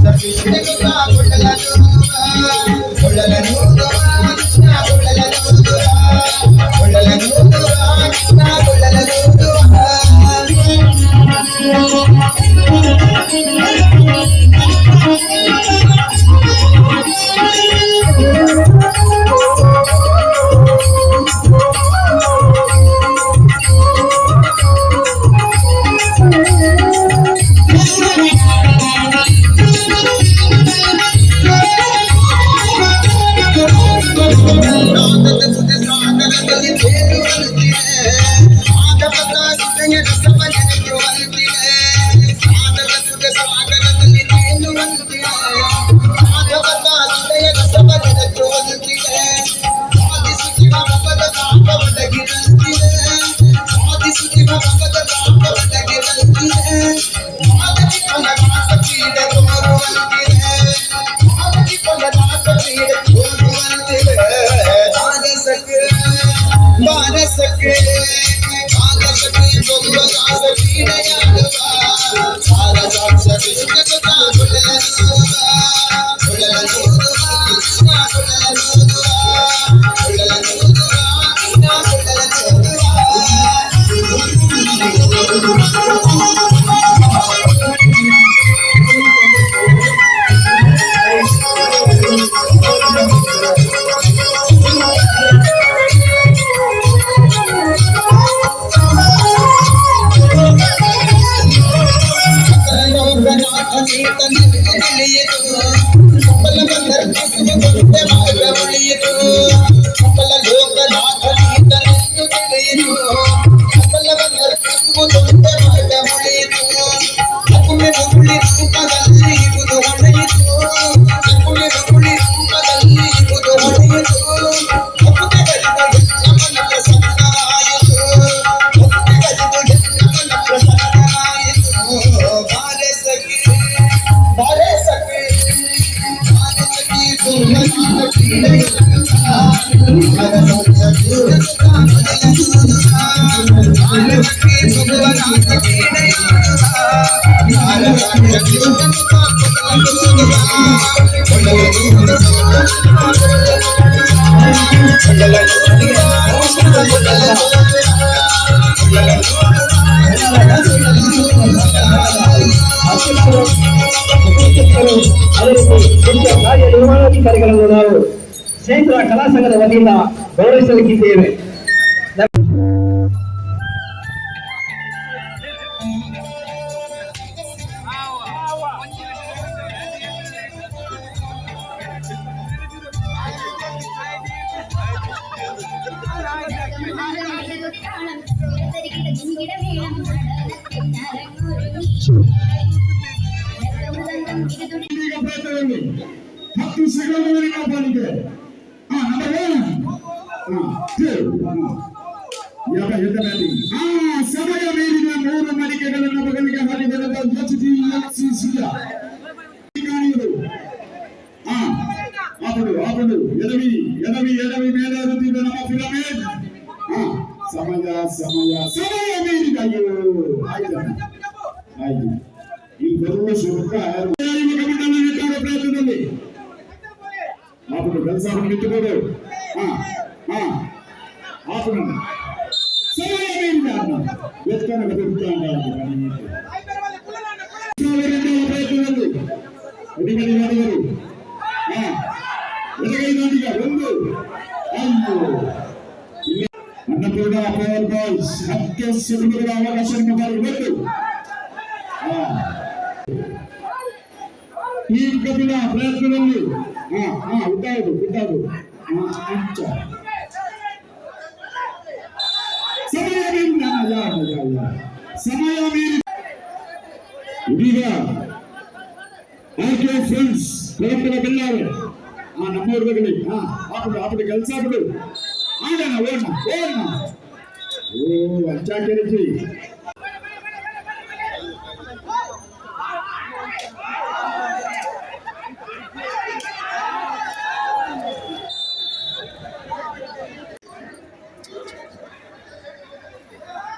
Thank you. ಕಾರ್ಯ ನಿರ್ವಹಣಾಧಿಕಾರಿಗಳು ನಾವು ಕ್ಷೇತ್ರ ಕಲಾ ಸಂಘದ ವತಿಯಿಂದ ಗೌರವಿಸಲಿಕ್ಕಿದ್ದೇವೆ ಹತ್ತು ಸೆಕೆಂಡ್ಗಳಲ್ಲಿ ಕಾಪಾಡಿಕೆ ಹಾ ನಂಬರ್ ಒನ್ ಹಾ ಟೂ ಯಾವ ಯುದ್ಧ ಬ್ಯಾಟಿಂಗ್ ಹಾ ಸಮಯ ಮೀರಿದ ಮೂರು ಮಡಿಕೆಗಳನ್ನು ಬಗಲಿಗೆ ಹಾಕಿದ ಎಚ್ ಡಿ ಎಫ್ ಸಿ ಸಿಯ ಹಾ ಆಪಡು ಆಪಡು ಎಡವಿ ಎಡವಿ ಎಡವಿ ಮೇಲೇರುತ್ತಿದ್ದ ನಮ್ಮ ಪಿರಮಿಡ್ ಆಯ್ತು ಆಯ್ತು ಈ ಬರುವ ಶುಭ ನೆಟ್ಟಾಗ ಪ್ರಯತ್ನದಲ್ಲಿ ಆಪಡು ಕೆಲಸ ಬಿಟ್ಟುಕೊಡು ಹಾ ಹಾ ಆಪಡು ಸಮಯ ಮೀರಿದ ಬೆತ್ತನ ಬದುಕುತ್ತಾಂಡ ಪ್ರಯತ್ನದಲ್ಲಿ ಅಡಿಗಡಿ ಮಾಡಿದರು ಹಾ ಎಡಗೈ ನಾಟಿಗ ಒಂದು ಅಯ್ಯೋ ಇಲ್ಲಿ ಅನ್ನಪೂರ್ಣ ಈ ಕಪಿಲ ಪ್ರಯತ್ನದಲ್ಲಿ ಹಾ ಹಾ ಉದ್ದಾವುದು ಉದ್ದಾವುದು ಹಾ ಅಂಚ ಸಮಯ ಮೀರಿ ಯಾ, ಯಾ, ಯಾ, ಯಾ. ಸಮಯ ಮೀರಿ ಇದೀಗ ಆರ್ಕೆ ಫ್ರೆಂಡ್ಸ್ ಪ್ರಯತ್ನ ಬೆಲ್ಲಾವೆ ಆ ನಮ್ಮೂರ್ದಲ್ಲಿ ಹಾ ಆಪಡು ಆಪಡು ಕೆಲಸ ಬಿಡು ಆಡೋಣ ಓಡೋಣ ಓಡೋಣ ಓ ಅಚ್ಚ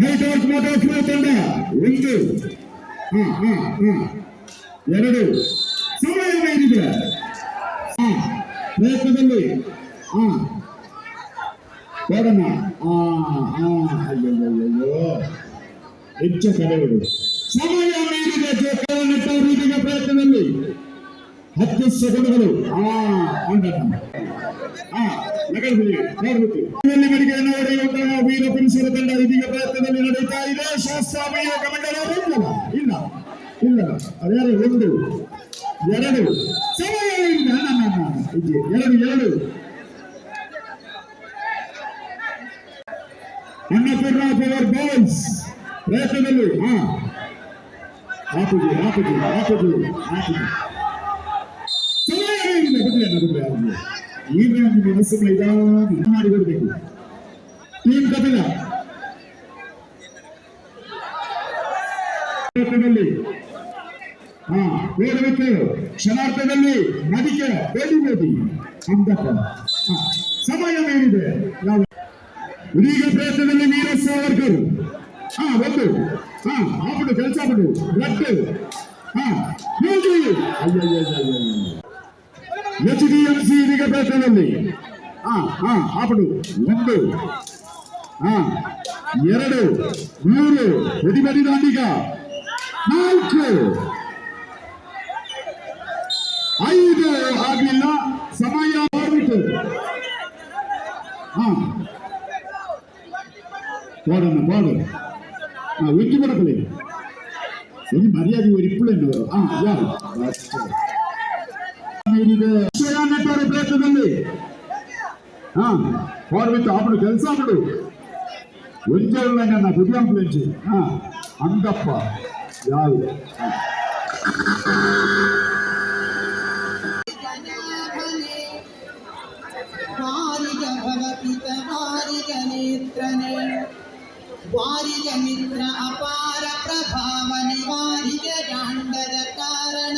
ಮೋಟಾರ್ಸ್ ಮೋಟಾರ್ಸ್ ತಂಡ ಒಂದು ಹ್ಮ್ ಹ್ಮ್ ಹ್ಮ್ ಎರಡು ಸಮಯ ಮೀರಿಗೆ ಹಾ ಪ್ರಯತ್ನದಲ್ಲಿ ಹಾ ನೋಡೋಣ ಆ ಆ ಅಯ್ಯಯ್ಯಯ್ಯೋ ಹೆಚ್ಚು ಕಡೆಗಳು ಸಮಯ ಮೀರಿದ ಜೋಕವನ್ನು ಇದೀಗ ಪ್ರಯತ್ನದಲ್ಲಿ ಹತ್ತು ಸೆಕೆಂಡ್ಗಳು ಆ ಅಂಡನ ಆ ನಗರದಲ್ಲಿ ನೋಡ್ಬೇಕು ಇಲ್ಲಿ ಮಡಿಕೆಯನ್ನು ಹೊಡೆಯುವಂತಹ ವೀರ ಪುರುಷರ ತಂಡ ಇದೀಗ ಪ್ರಯತ್ನದಲ್ಲಿ ನಡೀತಾ ಇದೆ ಶಾಸ್ತ್ರಾಮಯ ಕಮಂಡಲ ಇಲ್ಲಲ್ಲ ಇಲ್ಲ ಇಲ್ಲ ಅದ್ಯಾರು ಒಂದು ಎರಡು ಸಮಯ ಇಲ್ಲ ನನ್ನ ಇದೆ ಎರಡು ಎರಡು ಅನ್ನಪೂರ್ಣ ಪವರ್ ಬಾಯ್ಸ್ ಪ್ರಯತ್ನದಲ್ಲಿ ಹಾ ಹಾಕುದು ಹಾಕುದು ಹಾಕುದು ಹಾಕುದು ಈಗ ಒಂದು ಮನಸ್ಸು ಮೈದಾನ ಮಾಡಿಕೊಡ್ಬೇಕು ಟೀಮ್ ಕಪಿಲ ಪ್ರಯತ್ನದಲ್ಲಿ ಹಾ ಓಡಬೇಕು ಕ್ಷಣಾರ್ಥದಲ್ಲಿ ನದಿಕೆ ಬೇಡಿ ಬೇಡಿ ಅಂದಪ್ಪ ಹಾ, ಸಮಯ ಮೀರಿದೆ ಯಾವ ಇದೀಗ ಪ್ರಯತ್ನದಲ್ಲಿ ವೀರ ಸಾವರ್ಕರ್ ಹಾ ಒಂದು ಹಾ ಆಪಡು ಕೆಲಸ ಬಿಡು ರಟ್ಟು ಹಾ ಹೋಗಿ ಎಚ್ ಡಿ ಎಂ ಸಿ ಇದೀಗ ಪ್ರಯತ್ನದಲ್ಲಿ ಹಾ ಹಾ ಆಪಡು ಒಂದು ಹಾ ಎರಡು ಮೂರು ಪ್ರತಿಭಟಿ ದಾಂಡಿಗ ನಾಲ್ಕು ಐದು ಆಗ್ಲಿಲ್ಲ ಸಮಯ ಆಗ್ಬಿಟ್ಟು ಹಾ போடணும் போடு ஆ வெற்றி படப்பிள்ளை சரி மரியாதை ஒரு இப்படி ஆ யா నెట్టారు ప్లేట్లు మీకు అప్పుడు తెలుసా అప్పుడు. వెంచర్లంగా నా హృదయం నుంచి అందప్ప యాదు మిత్ర అపార ప్రభావని కారణ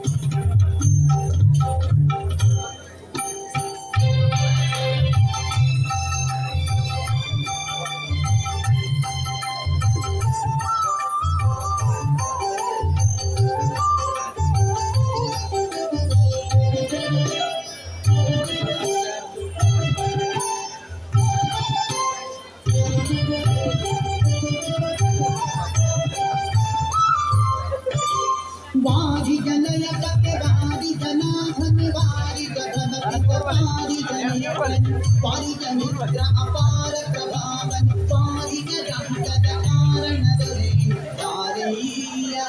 वारि जनयत वारि जनाधन वारि जगनति वारि जनित्र अपार प्रभावन वारि जगत कारण रे वारिया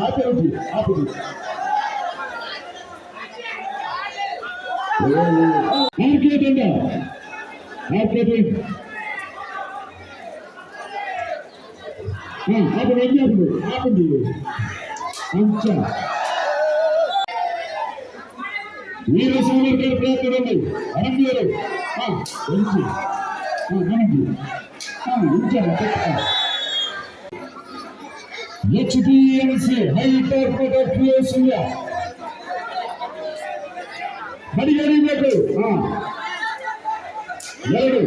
Rápido aqui, rápido. Olha aqui, Dandão. Olha o problema. Vai, rápido aqui, rápido. Rápido. Vamos, tchau. Vira o segundo arqueiro para o outro também. Olha o primeiro. Vamos, ah, vamos. Ah, vamos, ah, vamos. Vamos, vamos. ಪ್ರಯತ್ನದಲ್ಲಿ ಅರಂಬಿಯರು ಹಾ ಎಂಚಿ ಹಾ ನನಗೆ ಹಾ ಇಂಚ HPMC hyper protective ಬಡಿಗಡಿಬೇಕು ಹಾ ಎರಡು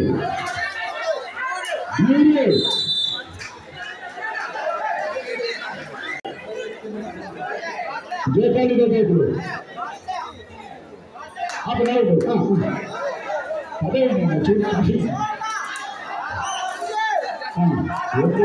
ಮೂರು ಜೋಕಾಲಿ ಬೇಕು ಅದು ಹೌದು ಹಾ ಹಾ. ಅದೇ ಒಂದು ಚೂರು ಕಾಫಿ ಹಾ ಎಷ್ಟು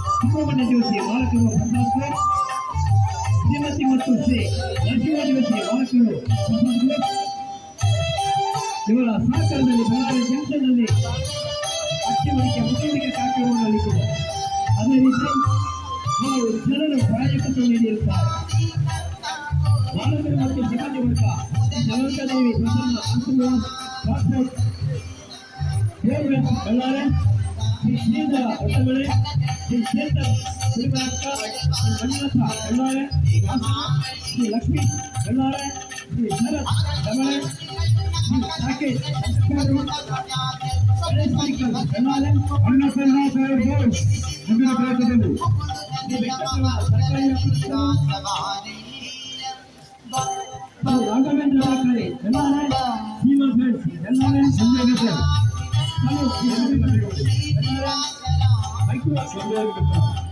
ಮತ್ತು ಶ್ರೀ ಜಯಪ್ರಸಾದ್ ಶ್ರೀ ಶ್ರೀ ಮಾಲಕರು ಪ್ರಸಾದ್ ಶ್ರೀಮತಿ ಮತ್ತು ಶ್ರೀ ಸುಬ್ರಹ್ಮಣ್ಯ ಜೋಶಿ ಮಾಲಕರು ಪ್ರಸಾದ್ ಶ್ರೀಮತಿ ಮತ್ತು ಶ್ರೀ ನರಸಿಂಹ ಜೋಶಿ ಮಾಲಕರು ಪ್ರಸಾದ್ ಇವರ ಸಹಕಾರದಲ್ಲಿ ಬಳ್ಳಾರಿ ಜಂಕ್ಷನ್ನಲ್ಲಿ ಅಕ್ಕಿ ಮಡಿಕೆ ಮುಖ್ಯಮಂತ್ರಿ ಕಾರ್ಯಕ್ರಮ ನಡೆಸಿದೆ ಅದೇ ರೀತಿ ನಾವು ಜನರು ಪ್ರಾಯೋಜಕತ್ವ ನೀಡಿರುತ್ತಾರೆ ಬಾಲಕರು ಮತ್ತು ಸಿಬ್ಬಂದಿ ವರ್ಗ ಜಗತ್ತದೇವಿ ಪ್ರಸನ್ನ ಅಂಕುಲ ಪಾಸ್ಪೋರ್ಟ್ ದೇವರಾಜ್ ಬಳ್ಳಾರೆ ಶ್ರೀ ಶ್ರೀಧರ ಹೊಸಬಳೆ जिनसे तक फ़िल्म आपका बनना था बनवारा श्री लक्ष्मी बनवारा श्री भरत बनवारा श्री राकेश बनवारा अरुणाचल ना सारे बोल। मुझे बात करूँ राघवेंद्र करे बनवारा Seema friends Banwara Sanjay Mishra hello Thank you.